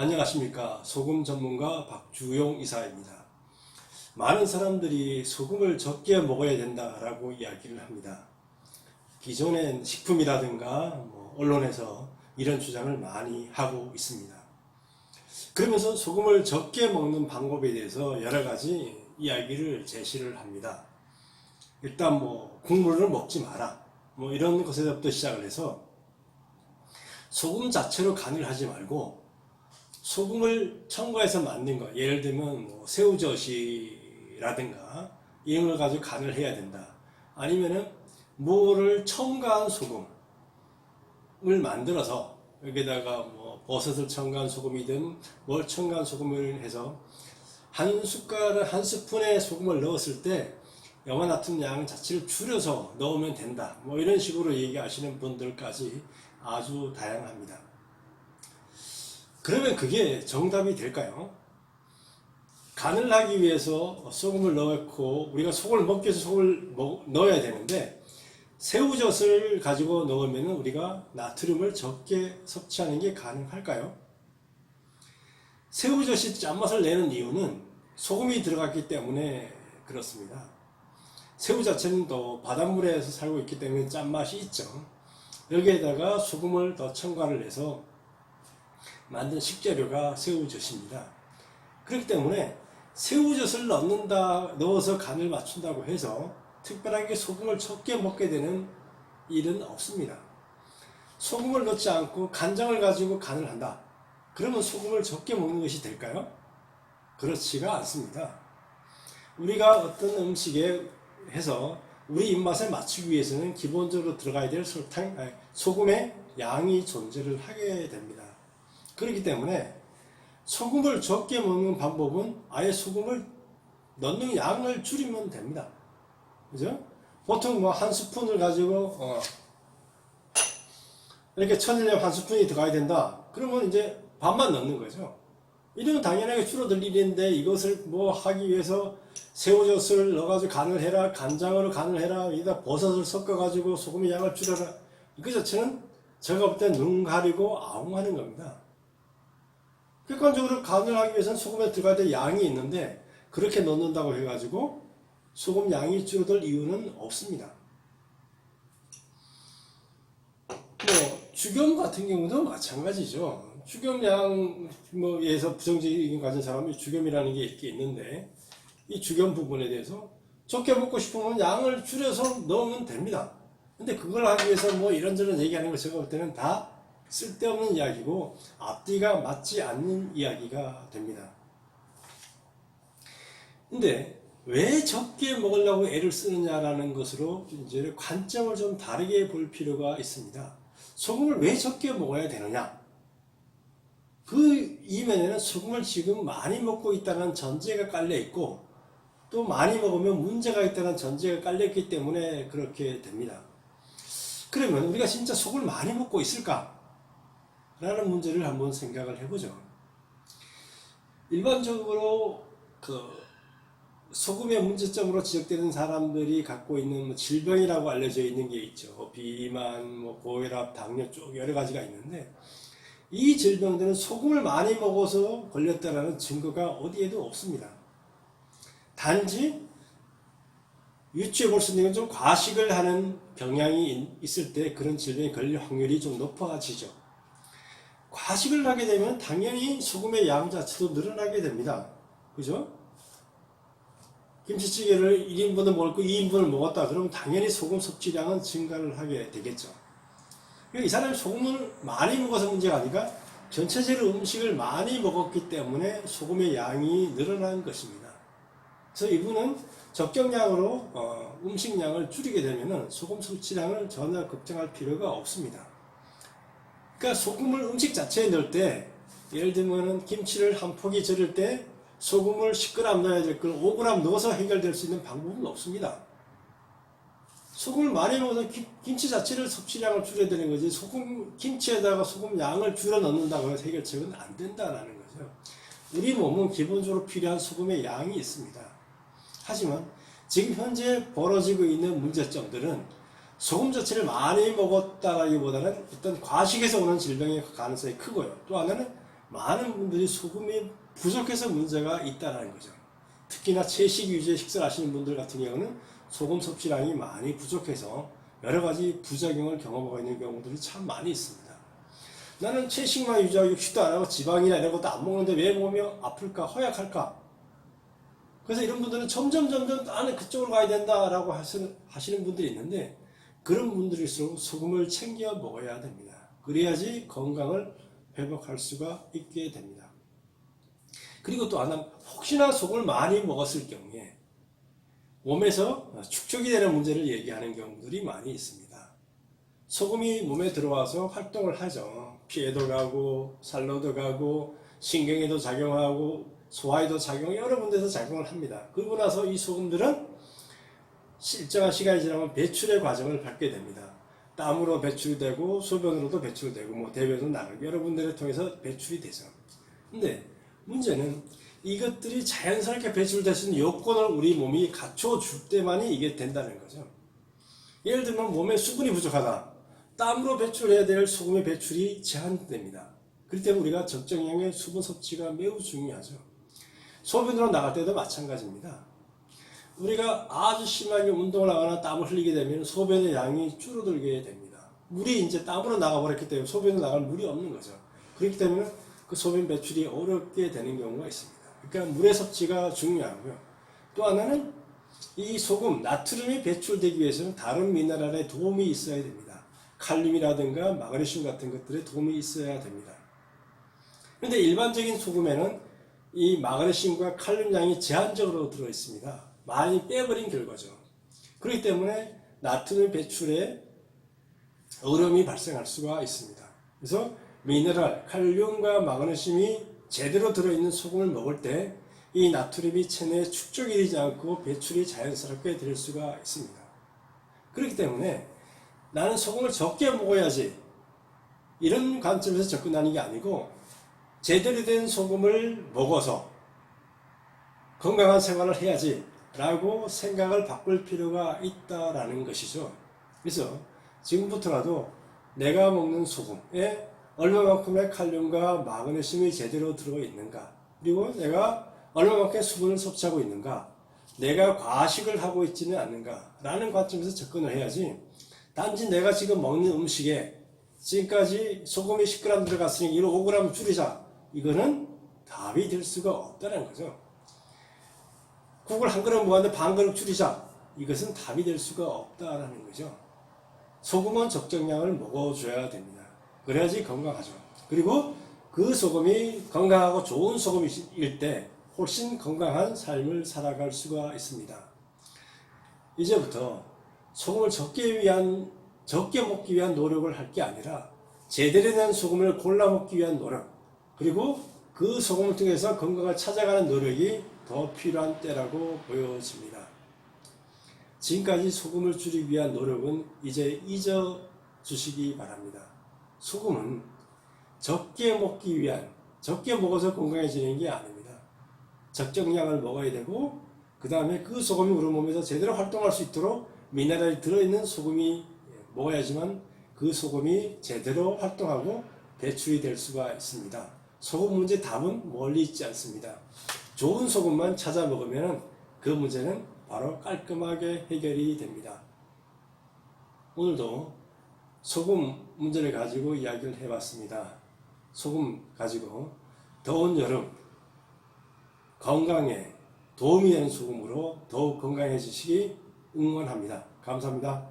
안녕하십니까. 소금 전문가 박주용 이사입니다. 많은 사람들이 소금을 적게 먹어야 된다라고 이야기를 합니다. 기존엔 식품이라든가 뭐 언론에서 이런 주장을 많이 하고 있습니다. 그러면서 소금을 적게 먹는 방법에 대해서 여러 가지 이야기를 제시를 합니다. 일단 뭐 국물을 먹지 마라. 뭐 이런 것에서부터 시작을 해서 소금 자체로 간을 하지 말고 소금을 첨가해서 만든 거 예를 들면 뭐 새우젓이라든가 이런 걸 가지고 간을 해야 된다. 아니면은 뭐를 첨가한 소금을 만들어서 여기다가 뭐 버섯을 첨가한 소금이든 뭘 첨가한 소금을 해서 한 숟가락 한 스푼의 소금을 넣었을 때 염화 나트륨 양 자체를 줄여서 넣으면 된다. 뭐 이런 식으로 얘기하시는 분들까지 아주 다양합니다. 그러면 그게 정답이 될까요? 간을 하기 위해서 소금을 넣고 우리가 소금을 먹기 위해서 먹- 넣어야 되는데 새우젓을 가지고 넣으면 우리가 나트륨을 적게 섭취하는 게 가능할까요? 새우젓이 짠맛을 내는 이유는 소금이 들어갔기 때문에 그렇습니다. 새우 자체는 또 바닷물에서 살고 있기 때문에 짠맛이 있죠. 여기에다가 소금을 더 첨가를 해서 만든 식재료가 새우젓입니다. 그렇기 때문에 새우젓을 넣는다, 넣어서 간을 맞춘다고 해서 특별하게 소금을 적게 먹게 되는 일은 없습니다. 소금을 넣지 않고 간장을 가지고 간을 한다. 그러면 소금을 적게 먹는 것이 될까요? 그렇지가 않습니다. 우리가 어떤 음식에 해서 우리 입맛에 맞추기 위해서는 기본적으로 들어가야 될 설탕, 소금의 양이 존재를 하게 됩니다. 그렇기 때문에 소금을 적게 먹는 방법은 아예 소금을 넣는 양을 줄이면 됩니다. 그죠? 보통 뭐 한 스푼을 가지고 어, 이렇게 천일염 한 스푼이 들어가야 된다. 그러면 이제 반만 넣는 거죠. 이러면 당연하게 줄어들 일인데 이것을 뭐 하기 위해서 새우젓을 넣어가지고 간을 해라, 간장으로 간을 해라, 여기다 버섯을 섞어가지고 소금의 양을 줄여라. 그 자체는 제가 볼 때 눈 가리고 아웅하는 겁니다. 객관적으로 간을 하기 위해서는 소금에 들어가야 될 양이 있는데 그렇게 넣는다고 해가지고 소금 양이 줄어들 이유는 없습니다. 뭐 주겸 같은 경우도 마찬가지죠. 주겸양 뭐에서 부정적인 가진 사람이 주겸이라는 게 이렇게 있는데 이 주겸 부분에 대해서 적게 먹고 싶으면 양을 줄여서 넣으면 됩니다. 근데 그걸 하기 위해서 뭐 이런저런 얘기하는 거 제가 볼 때는 다 쓸데없는 이야기고 앞뒤가 맞지 않는 이야기가 됩니다. 근데 왜 적게 먹으려고 애를 쓰느냐라는 것으로 이제 관점을 좀 다르게 볼 필요가 있습니다. 소금을 왜 적게 먹어야 되느냐? 그 이면에는 소금을 지금 많이 먹고 있다는 전제가 깔려 있고 또 많이 먹으면 문제가 있다는 전제가 깔려 있기 때문에 그렇게 됩니다. 그러면 우리가 진짜 소금을 많이 먹고 있을까? 라는 문제를 한번 생각을 해보죠. 일반적으로 그 소금의 문제점으로 지적되는 사람들이 갖고 있는 뭐 질병이라고 알려져 있는 게 있죠. 비만, 뭐 고혈압, 당뇨 쭉 여러 가지가 있는데 이 질병들은 소금을 많이 먹어서 걸렸다는 증거가 어디에도 없습니다. 단지 유추해 볼 수 있는 건 좀 과식을 하는 경향이 있을 때 그런 질병에 걸릴 확률이 좀 높아지죠. 과식을 하게 되면 당연히 소금의 양 자체도 늘어나게 됩니다. 그죠? 김치찌개를 1인분을 먹고 2인분을 먹었다. 그러면 당연히 소금 섭취량은 증가를 하게 되겠죠. 그러니까 이 사람이 소금을 많이 먹어서 문제가 아니라 전체적으로 음식을 많이 먹었기 때문에 소금의 양이 늘어난 것입니다. 그래서 이분은 적정량으로 어, 음식량을 줄이게 되면 소금 섭취량을 전혀 걱정할 필요가 없습니다. 그러니까 소금을 음식 자체에 넣을 때 예를 들면 김치를 한 포기 절일 때 소금을 10g 넣어야 될 걸 5g 넣어서 해결될 수 있는 방법은 없습니다. 소금을 많이 먹어서 김, 김치 자체를 섭취량을 줄여야 되는 거지 소금 김치에다가 소금 양을 줄여 넣는다고 해서 해결책은 안 된다라는 거죠. 우리 몸은 기본적으로 필요한 소금의 양이 있습니다. 하지만 지금 현재 벌어지고 있는 문제점들은 소금 자체를 많이 먹었다라기보다는 어떤 과식에서 오는 질병의 가능성이 크고요. 또 하나는 많은 분들이 소금이 부족해서 문제가 있다는 거죠. 특히나 채식 위주의 식사를 하시는 분들 같은 경우는 소금 섭취량이 많이 부족해서 여러 가지 부작용을 경험하고 있는 경우들이 참 많이 있습니다. 나는 채식만 유지하고 육식도 안 하고 지방이나 이런 것도 안 먹는데 왜 몸이 아플까 허약할까? 그래서 이런 분들은 점점 점점 나는 그쪽으로 가야 된다라고 하시는 분들이 있는데 그런 분들일수록 소금을 챙겨 먹어야 됩니다. 그래야지 건강을 회복할 수가 있게 됩니다. 그리고 또 하나 혹시나 소금을 많이 먹었을 경우에 몸에서 축적이 되는 문제를 얘기하는 경우들이 많이 있습니다. 소금이 몸에 들어와서 활동을 하죠. 피에도 가고 살로도 가고 신경에도 작용하고 소화에도 작용 여러 군데서 작용을 합니다. 그러고 나서 이 소금들은 일정한 시간이 지나면 배출의 과정을 밟게 됩니다. 땀으로 배출되고 소변으로도 배출되고 뭐 대변으로 나가고 여러 군데를 통해서 배출이 되죠. 근데 문제는 이것들이 자연스럽게 배출될 수 있는 요건을 우리 몸이 갖춰줄 때만이 이게 된다는 거죠. 예를 들면 몸에 수분이 부족하다. 땀으로 배출해야 될 소금의 배출이 제한됩니다. 그렇기 때문에 우리가 적정량의 수분 섭취가 매우 중요하죠. 소변으로 나갈 때도 마찬가지입니다. 우리가 아주 심하게 운동을 하거나 땀을 흘리게 되면 소변의 양이 줄어들게 됩니다. 물이 이제 땀으로 나가버렸기 때문에 소변으로 나갈 물이 없는 거죠. 그렇기 때문에 그 소변 배출이 어렵게 되는 경우가 있습니다. 그러니까 물의 섭취가 중요하고요. 또 하나는 이 소금, 나트륨이 배출되기 위해서는 다른 미네랄의 도움이 있어야 됩니다. 칼륨이라든가 마그네슘 같은 것들의 도움이 있어야 됩니다. 그런데 일반적인 소금에는 이 마그네슘과 칼륨 양이 제한적으로 들어 있습니다. 많이 빼버린 결과죠. 그렇기 때문에 나트륨 배출에 어려움이 발생할 수가 있습니다. 그래서 미네랄, 칼륨과 마그네슘이 제대로 들어있는 소금을 먹을 때 이 나트륨이 체내에 축적이 되지 않고 배출이 자연스럽게 될 수가 있습니다. 그렇기 때문에 나는 소금을 적게 먹어야지 이런 관점에서 접근하는 게 아니고 제대로 된 소금을 먹어서 건강한 생활을 해야지 라고 생각을 바꿀 필요가 있다라는 것이죠. 그래서 지금부터라도 내가 먹는 소금에 얼마만큼의 칼륨과 마그네슘이 제대로 들어있는가 그리고 내가 얼마만큼의 수분을 섭취하고 있는가 내가 과식을 하고 있지는 않는가 라는 관점에서 접근을 해야지 단지 내가 지금 먹는 음식에 지금까지 소금이 10g 들어갔으니 이로 5g 줄이자 이거는 답이 될 수가 없다는 거죠. 국을 한 그릇 먹었는데 반 그릇 줄이자. 이것은 답이 될 수가 없다라는 거죠. 소금은 적정량을 먹어줘야 됩니다. 그래야지 건강하죠. 그리고 그 소금이 건강하고 좋은 소금일 때 훨씬 건강한 삶을 살아갈 수가 있습니다. 이제부터 소금을 적게 위한 적게 먹기 위한 노력을 할 게 아니라 제대로 된 소금을 골라 먹기 위한 노력 그리고 그 소금을 통해서 건강을 찾아가는 노력이 더 필요한 때라고 보여집니다. 지금까지 소금을 줄이기 위한 노력은 이제 잊어 주시기 바랍니다. 소금은 적게 먹기 위한, 적게 먹어서 건강해지는 게 아닙니다. 적정량을 먹어야 되고, 그 다음에 그 소금이 우리 몸에서 제대로 활동할 수 있도록 미네랄이 들어있는 소금이 먹어야지만 그 소금이 제대로 활동하고 배출이 될 수가 있습니다. 소금 문제 답은 멀리 있지 않습니다. 좋은 소금만 찾아 먹으면 그 문제는 바로 깔끔하게 해결이 됩니다. 오늘도 소금 문제를 가지고 이야기를 해봤습니다. 소금 가지고 더운 여름 건강에 도움이 되는 소금으로 더욱 건강해지시기 응원합니다. 감사합니다.